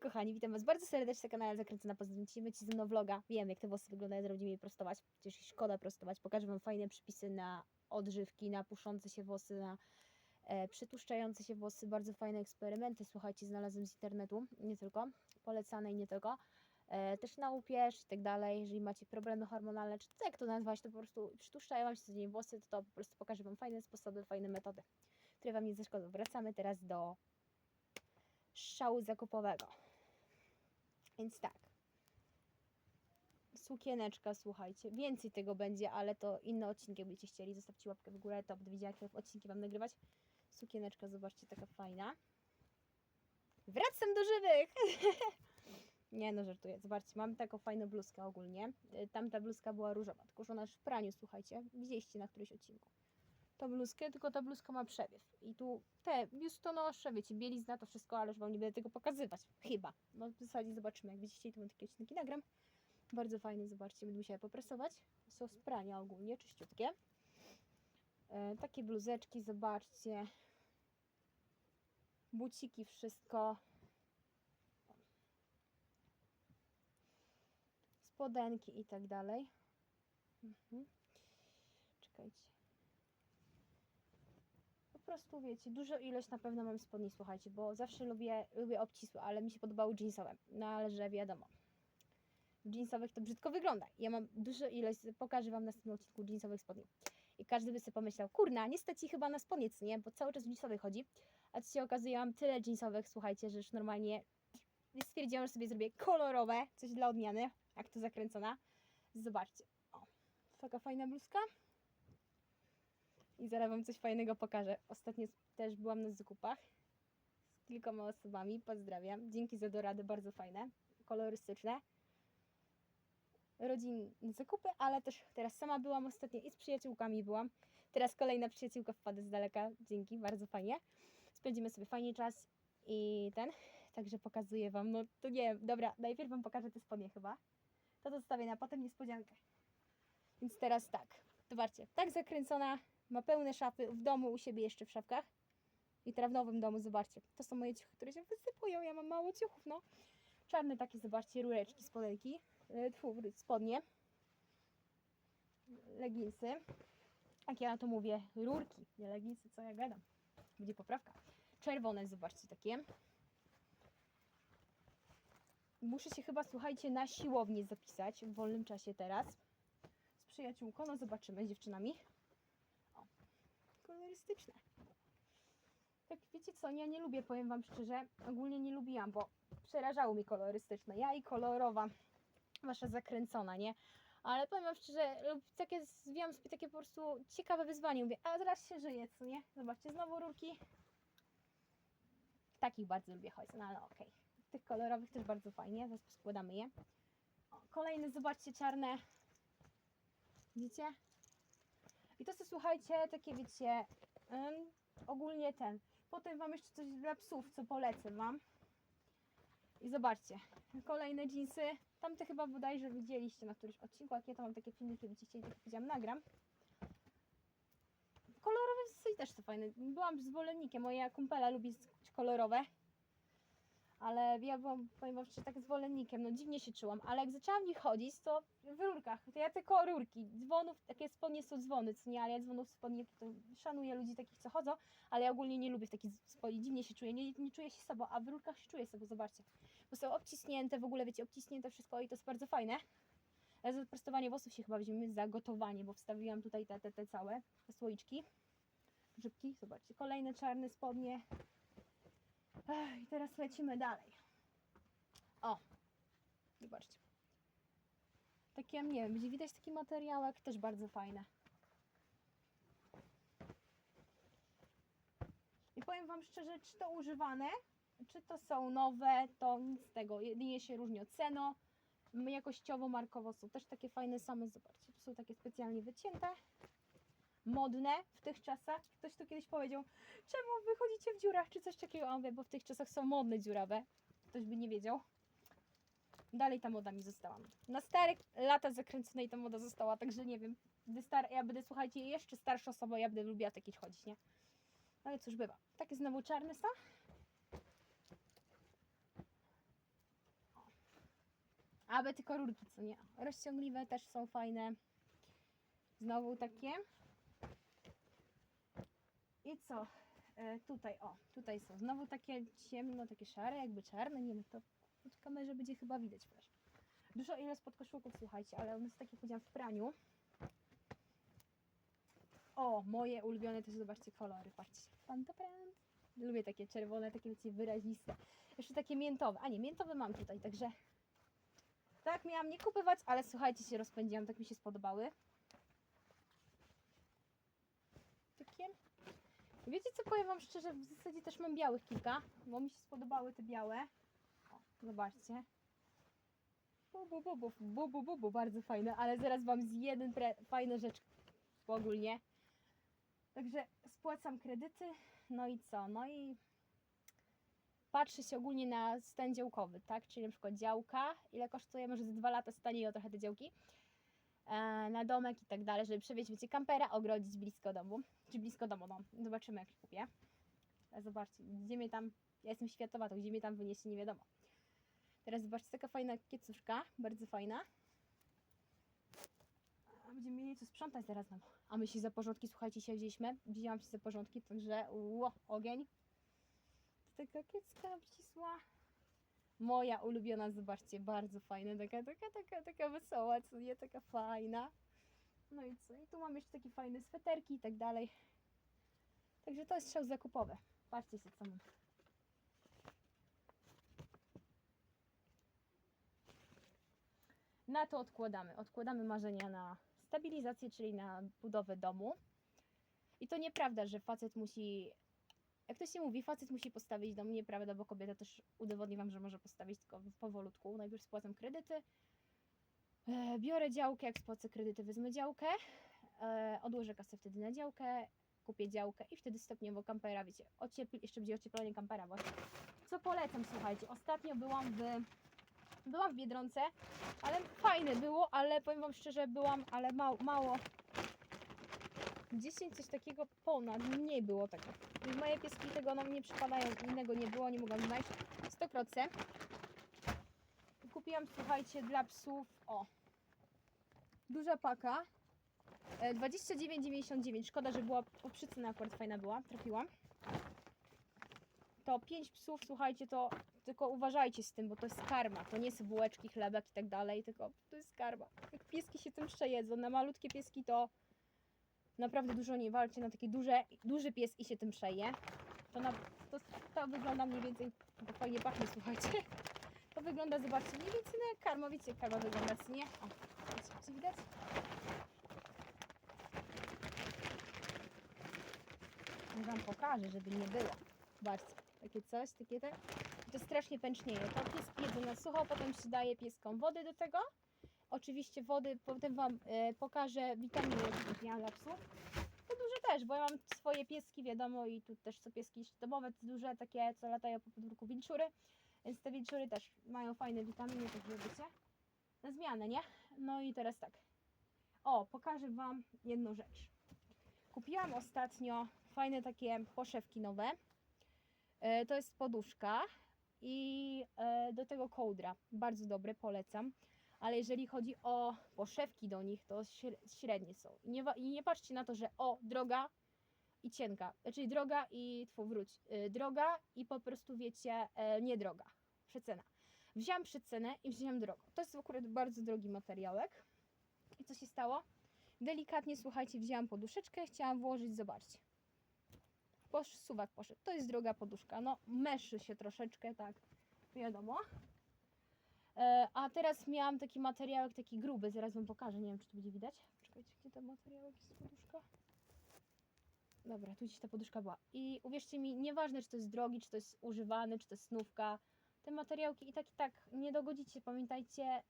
kochani, witam Was bardzo serdecznie na kanale Zakręcona Pozdrowicie Ci ze mną vloga. Wiem, jak te włosy wyglądają, będziemy je prostować. Przecież szkoda prostować. Pokażę Wam fajne przepisy na odżywki, na puszące się włosy, na e, przytłuszczające się włosy. Bardzo fajne eksperymenty, słuchajcie, znalazłem z internetu, nie tylko, polecane i nie tylko. E, też na upierz i tak dalej, jeżeli macie problemy hormonalne, czy jak to nazwać, to po prostu przytłuszczają Wam się codziennie włosy, to, to po prostu pokażę Wam fajne sposoby, fajne metody, które Wam nie zaszkodzą. Wracamy teraz do szału zakupowego. Więc tak. Sukieneczka, słuchajcie. Więcej tego będzie, ale to inne odcinki, będziecie chcieli. Zostawcie łapkę w górę, to będę wiedziała, jakie odcinki mam nagrywać. Sukieneczka, zobaczcie, taka fajna. Wracam do żywych! Nie no, żartuję. Zobaczcie, mam taką fajną bluzkę ogólnie. Y, Tamta bluzka była różowa, tylko że ona już w praniu, słuchajcie. Widzieliście na którymś odcinku. Tą bluzkę, tylko ta bluzka ma przewiew. I tu te biustonosze, wiecie, bielizna, to wszystko, ale już Wam nie będę tego pokazywać. Chyba. No w zasadzie zobaczymy. Jak będziecie to Wam takie odcinki nagram. Bardzo fajne, zobaczcie, będę musiała poprasować. Są z prania ogólnie, czyściutkie. E, takie bluzeczki, zobaczcie. Buciki, wszystko. Spodenki i tak dalej. Mhm. Czekajcie. Prostu wiecie, dużo ilość na pewno mam spodni, słuchajcie, bo zawsze lubię, lubię obcisłe, ale mi się podobały jeansowe. No ale że wiadomo, w jeansowych to brzydko wygląda. Ja mam dużo ilość, pokażę Wam na następnym odcinku jeansowych spodni. I każdy by sobie pomyślał, kurna, nie stać ci chyba na spodnie, co nie? Bo cały czas w jeansowych chodzi. A co się okazuje, mam tyle jeansowych, słuchajcie, że już normalnie stwierdziłam, że sobie zrobię kolorowe, coś dla odmiany, jak to zakręcona. Zobaczcie. O, taka fajna bluzka. I zaraz Wam coś fajnego pokażę. Ostatnio też byłam na zakupach z kilkoma osobami. Pozdrawiam. Dzięki za dorady, bardzo fajne, kolorystyczne. Rodzinne zakupy, ale też teraz sama byłam ostatnio i z przyjaciółkami byłam. Teraz kolejna przyjaciółka wpada z daleka. Dzięki, bardzo fajnie. Spędzimy sobie fajnie czas i ten. Także pokazuję Wam, no to nie wiem, dobra, najpierw Wam pokażę te spodnie chyba. To zostawię na potem niespodziankę. Więc teraz tak, zobaczcie, tak zakręcona, ma pełne szafy, w domu u siebie jeszcze w szafkach. I teraz w nowym domu, zobaczcie, to są moje ciuchy, które się wysypują, ja mam mało ciuchów, no. Czarne takie, zobaczcie, rureczki, spodenki, yy, tfu, spodnie, leginsy. Jak ja na to mówię, rurki, nie leginsy, co ja gadam. Będzie poprawka. Czerwone, zobaczcie, takie. Muszę się chyba, słuchajcie, na siłownię zapisać w wolnym czasie teraz. Z przyjaciółką, no zobaczymy, z dziewczynami. Kolorystyczne. Tak, wiecie co, ja nie lubię, powiem Wam szczerze, ogólnie nie lubiłam, bo przerażało mi kolorystyczne. Ja i kolorowa, wasza zakręcona, nie? Ale powiem Wam szczerze, takie, zwijam sobie takie po prostu ciekawe wyzwanie. Mówię, a zaraz się żyje, co nie? Zobaczcie, znowu rurki. Takich bardzo lubię chodzić, no ale okej. Tych kolorowych też bardzo fajnie, zaraz poskładamy je. O, kolejne, zobaczcie, czarne. Widzicie? I to są, słuchajcie, takie wiecie, ogólnie ten. Potem Wam jeszcze coś dla psów, co polecę Wam. I zobaczcie, kolejne jeansy. Tamte chyba bodajże widzieliście na którymś odcinku, jak ja to mam takie filmiki, będziecie chcieli, tak jak powiedziałam, nagram. Kolorowe w zasadzie też są fajne. Byłam zwolennikiem, moja kumpela lubi kolorowe. Ale ja byłam, powiem wam tak zwolennikiem, no dziwnie się czułam, ale jak zaczęłam w nich chodzić, to w rurkach, to ja tylko rurki, dzwonów, takie spodnie są dzwony, co nie, ale ja dzwonów spodnie, to szanuję ludzi takich, co chodzą, ale ja ogólnie nie lubię w takich spodni, dziwnie się czuję, nie, nie czuję się sobą, a w rurkach się czuję sobą, zobaczcie, bo są obcisnięte, w ogóle wiecie, obcisnięte wszystko i to jest bardzo fajne. Za prostowanie włosów się chyba weźmiemy za gotowanie, bo wstawiłam tutaj te, te, te całe, te słoiczki, grzybki, zobaczcie, kolejne czarne spodnie, I teraz lecimy dalej. O, zobaczcie. Takie, nie wiem, będzie widać taki materiałek, też bardzo fajne. I powiem Wam szczerze, czy to używane, czy to są nowe, to nic z tego. Jedynie się różni ceno. Jakościowo, markowo są też takie fajne same. Zobaczcie, tu są takie specjalnie wycięte. Modne w tych czasach. Ktoś tu kiedyś powiedział, czemu wychodzicie w dziurach, czy coś takiego. A mówię, bo w tych czasach są modne dziurawe. Ktoś by nie wiedział. Dalej ta moda mi została. Na stare lata zakręconej ta moda została, także nie wiem. Star... Ja będę, słuchajcie, jeszcze starsza osoba, ja będę lubiła takie chodzić, nie? No ale cóż bywa. Takie znowu czarne są. aby tylko rurki, co nie? Rozciągliwe też są fajne. Znowu takie. I co? E, tutaj, o, tutaj są znowu takie ciemno, takie szare, jakby czarne, nie wiem, to w kamerze będzie chyba widać też. Dużo ile spod koszulków, słuchajcie, ale one są takie, jak w praniu. O, moje ulubione też zobaczcie kolory, patrzcie. Pantaprant. Lubię takie czerwone, takie wiecie, wyraziste. Jeszcze takie miętowe. A nie, miętowe mam tutaj, także tak miałam nie kupować, ale słuchajcie, się rozpędziłam, tak mi się spodobały. Takie. Wiecie co, powiem wam szczerze, w zasadzie też mam białych kilka, bo mi się spodobały te białe. O, zobaczcie. Bu, bu, bu, bu, bu, bu, bu, bu, bardzo fajne, ale zaraz wam z jeden pre, fajne rzecz ogólnie. Także spłacam kredyty, no i co? No i patrzy się ogólnie na stan działkowy, tak? Czyli na przykład działka, ile kosztuje, może za dwa lata stanieją trochę te działki, na domek i tak dalej, żeby przewieźć, wiecie, kampera, ogrodzić blisko domu, czy blisko domu, no, zobaczymy jak kupię. A zobaczcie, gdzie mnie tam, ja jestem światowa, to gdzie mnie tam wyniesie, nie wiadomo. Teraz zobaczcie, taka fajna kiecuszka, bardzo fajna. Będziemy mieli co sprzątać zaraz nam. A my się za porządki, słuchajcie, się wzięliśmy, wzięłam się za porządki, także ło, ogień. To taka kiecka obcisła. Moja ulubiona, zobaczcie, bardzo fajna, taka, taka, taka, taka wesoła, co nie, taka fajna. No i co? I tu mam jeszcze takie fajne sweterki i tak dalej. Także to jest strzał zakupowy. Patrzcie się, co mam. Na to odkładamy. Odkładamy marzenia na stabilizację, czyli na budowę domu. I to nieprawda, że facet musi. Jak to się mówi, facet musi postawić dom, nieprawda, bo kobieta też udowodni wam, że może postawić tylko powolutku. Najpierw spłacam kredyty, e, biorę działkę, jak spłacę kredyty, wezmę działkę, e, odłożę kasę wtedy na działkę, kupię działkę i wtedy stopniowo kampera, wiecie, ociepl- jeszcze będzie ocieplenie kampera właśnie. Co polecam, słuchajcie, ostatnio byłam w, byłam w Biedronce, ale fajne było, ale powiem wam szczerze, byłam, ale mało, mało. 10 coś takiego ponad, mniej było tego. Moje pieski tego nam nie przypadają, innego nie było, nie mogłam znaleźć. Stokrotce. Kupiłam, słuchajcie, dla psów, o, duża paka. e, 29,99. Szkoda, że była po przycena akurat fajna była, trafiłam. To 5 psów, słuchajcie, to tylko uważajcie z tym, bo to jest karma. To nie są bułeczki, chlebek i tak dalej, tylko to jest karma. Jak pieski się tym przejedzą, na malutkie pieski to naprawdę dużo nie walcie, na takie duże, duży pies i się tym przeje. To, na, to, to wygląda mniej więcej, to fajnie pachnie, słuchajcie. To wygląda, zobaczcie, mniej więcej jak karma, wiecie karma wygląda, co nie? O, wiecie, czy widać? Wam pokażę, żeby nie było. Zobaczcie, takie coś, takie te. I to strasznie pęcznieje. To pieski jedzą na sucho, potem się daje pieskom wodę do tego. Oczywiście wody, potem Wam e, pokażę witaminy, dla psów. To duże też, bo ja mam swoje pieski, wiadomo, i tu też są pieski domowe, duże, takie, co latają po podwórku wilczury. Więc te wilczury też mają fajne witaminy, także wiecie, na zmianę, nie? No i teraz tak. O, pokażę Wam jedną rzecz. Kupiłam ostatnio fajne takie poszewki nowe. E, To jest poduszka i e, do tego kołdra. Bardzo dobre, polecam. Ale jeżeli chodzi o poszewki do nich, to śre- średnie są. I nie, I nie patrzcie na to, że o, droga i cienka. Czyli droga i, tfu, wróć, y, droga i po prostu wiecie, e, nie droga. Przecena. Wziąłam przecenę i wziąłam drogą. To jest akurat bardzo drogi materiałek. I co się stało? Delikatnie, słuchajcie, wzięłam poduszeczkę, chciałam włożyć, zobaczcie. Posz, suwak poszedł. To jest droga poduszka. No, meszy się troszeczkę, tak, wiadomo. E, a teraz miałam taki materiałek, taki gruby, zaraz wam pokażę, nie wiem czy tu będzie widać. Czekajcie, gdzie ten materiałek jest poduszka? Dobra, tu gdzieś ta poduszka była. I uwierzcie mi, nieważne czy to jest drogi, czy to jest używany, czy to jest snówka, te materiałki i tak i tak nie dogodzicie, pamiętajcie,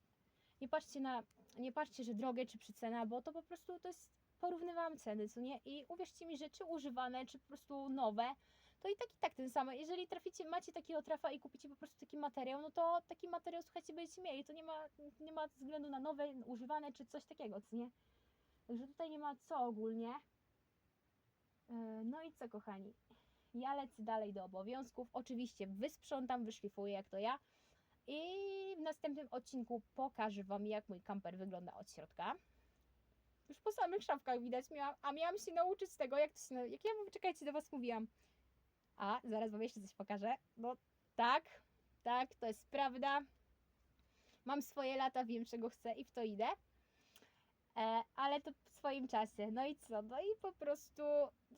nie patrzcie na, nie patrzcie, że drogie czy przycena, bo to po prostu to jest, porównywałam ceny, co nie? I uwierzcie mi, że czy używane, czy po prostu nowe, to i tak i tak ten sam. Jeżeli traficie, macie takiego trafa i kupicie po prostu taki materiał, no to taki materiał, słuchajcie, będziecie mieli. To nie ma, nie ma względu na nowe, używane czy coś takiego, co nie? Także tutaj nie ma co ogólnie. E, No i co, kochani? Ja lecę dalej do obowiązków. Oczywiście wysprzątam, wyszlifuję jak to ja. I w następnym odcinku pokażę Wam, jak mój kamper wygląda od środka. Już po samych szafkach widać, miałam, a miałam się nauczyć tego, jak to się. Jak ja wam, czekajcie, do Was mówiłam. A, zaraz Wam jeszcze coś pokażę. No tak, tak, to jest prawda. Mam swoje lata, wiem czego chcę i w to idę. E, ale to w swoim czasie. No i co? No i po prostu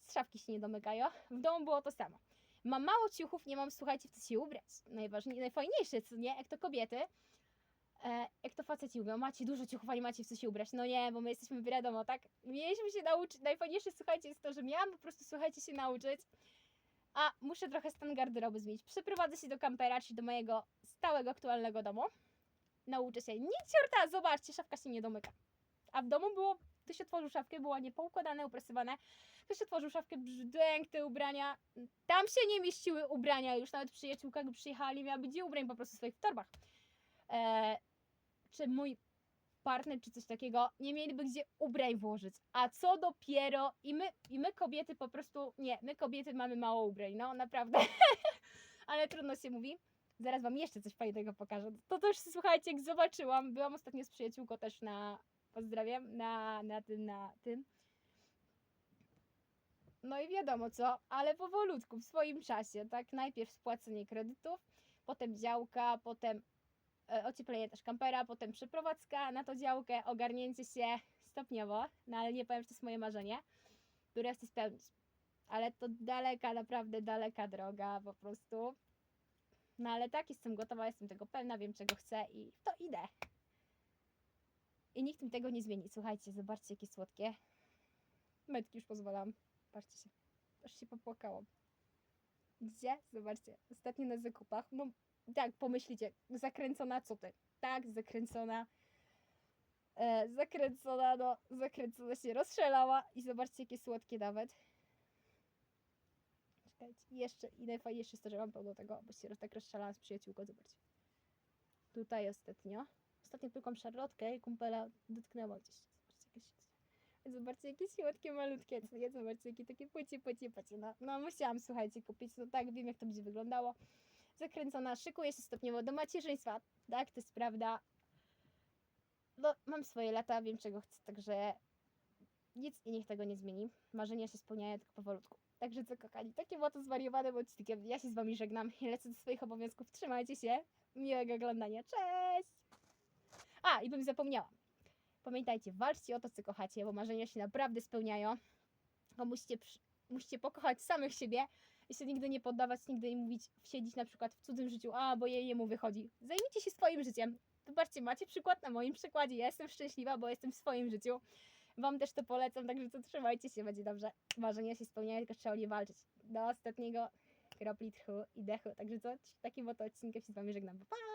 z szafki się nie domykają. W domu było to samo. Mam mało ciuchów, nie mam, słuchajcie, w co się ubrać. Najważniejsze, najfajniejsze, co nie? Jak to kobiety, e, jak to faceci mówią, macie dużo ciuchów, a nie macie w co się ubrać. No nie, bo my jesteśmy wiadomo, tak? Mieliśmy się nauczyć, najfajniejsze, słuchajcie, jest to, że miałam po prostu, słuchajcie, się nauczyć, a muszę trochę stan garderoby zmienić. Przeprowadzę się do kampera, czyli do mojego stałego, aktualnego domu. Nauczę się. Nie ciorta, zobaczcie, szafka się nie domyka. A w domu było, ktoś otworzył szafkę, było niepoukładane, uprasowane. Ktoś otworzył szafkę, brzdęk, te ubrania. Tam się nie mieściły ubrania już, nawet przyjaciółka, gdy przyjechali, miała być ubrań po prostu w swoich torbach. E, czy mój partner, czy coś takiego, nie mieliby gdzie ubrań włożyć. A co dopiero, i my, i my kobiety po prostu, nie, my kobiety mamy mało ubrań, no naprawdę. Ale trudno się mówi. Zaraz wam jeszcze coś fajnego pokażę. To też, słuchajcie, jak zobaczyłam, byłam ostatnio z przyjaciółką też na, pozdrawiam, na, na tym, na tym. No i wiadomo co, ale powolutku, w swoim czasie, tak? Najpierw spłacenie kredytów, potem działka, potem ocieplenie też kampera, potem przeprowadzka na to działkę, ogarnięcie się stopniowo, no ale nie powiem, że to jest moje marzenie, które chcę spełnić. Ale to daleka, naprawdę daleka droga, po prostu. No ale tak, jestem gotowa, jestem tego pewna, wiem czego chcę i to idę. I nikt mi tego nie zmieni. Słuchajcie, zobaczcie jakie słodkie. Metki już pozwalam. Patrzcie się. Aż się popłakałam. Gdzie? Zobaczcie. Ostatnio na zakupach. No tak, pomyślicie. Zakręcona co ty? Tak, zakręcona. E, zakręcona, no, zakręcona się rozstrzelała. I zobaczcie, jakie słodkie nawet. Czekajcie. Jeszcze, i najfajniejsze jest to, że mam pełno tego, bo się tak rozstrzelałam z przyjaciółką, zobaczcie. Tutaj ostatnio. Ostatnio piekłam szarlotkę i kumpela dotknęła gdzieś. Zobaczcie. Zobaczcie, jakie słodkie, malutkie, co nie? Zobaczcie, jakie takie płycie, płycie, płycie. No, no musiałam, słuchajcie, kupić. No tak, wiem, jak to będzie wyglądało. Zakręcona, szykuję się stopniowo do macierzyństwa. Tak, to jest prawda. No, mam swoje lata, wiem, czego chcę, także nic i niech tego nie zmieni. Marzenia się spełniają tylko powolutku. Także co, kochani, takie było to zwariowane odcinkiem. Ja się z wami żegnam i lecę do swoich obowiązków. Trzymajcie się. Miłego oglądania. Cześć! A, i bym zapomniała. Pamiętajcie, walczcie o to, co kochacie, bo marzenia się naprawdę spełniają. Bo musicie, musicie pokochać samych siebie się nigdy nie poddawać, nigdy nie mówić, siedzieć na przykład w cudzym życiu, a bo jej jemu wychodzi. Zajmijcie się swoim życiem. Zobaczcie, macie przykład na moim przykładzie. Ja jestem szczęśliwa, bo jestem w swoim życiu. Wam też to polecam, także to trzymajcie się, będzie dobrze. Marzenia się spełniają, tylko trzeba o nie walczyć. Do ostatniego kropli tchu i dechu. Także co, takim oto odcinkiem się z wami żegnam. Pa!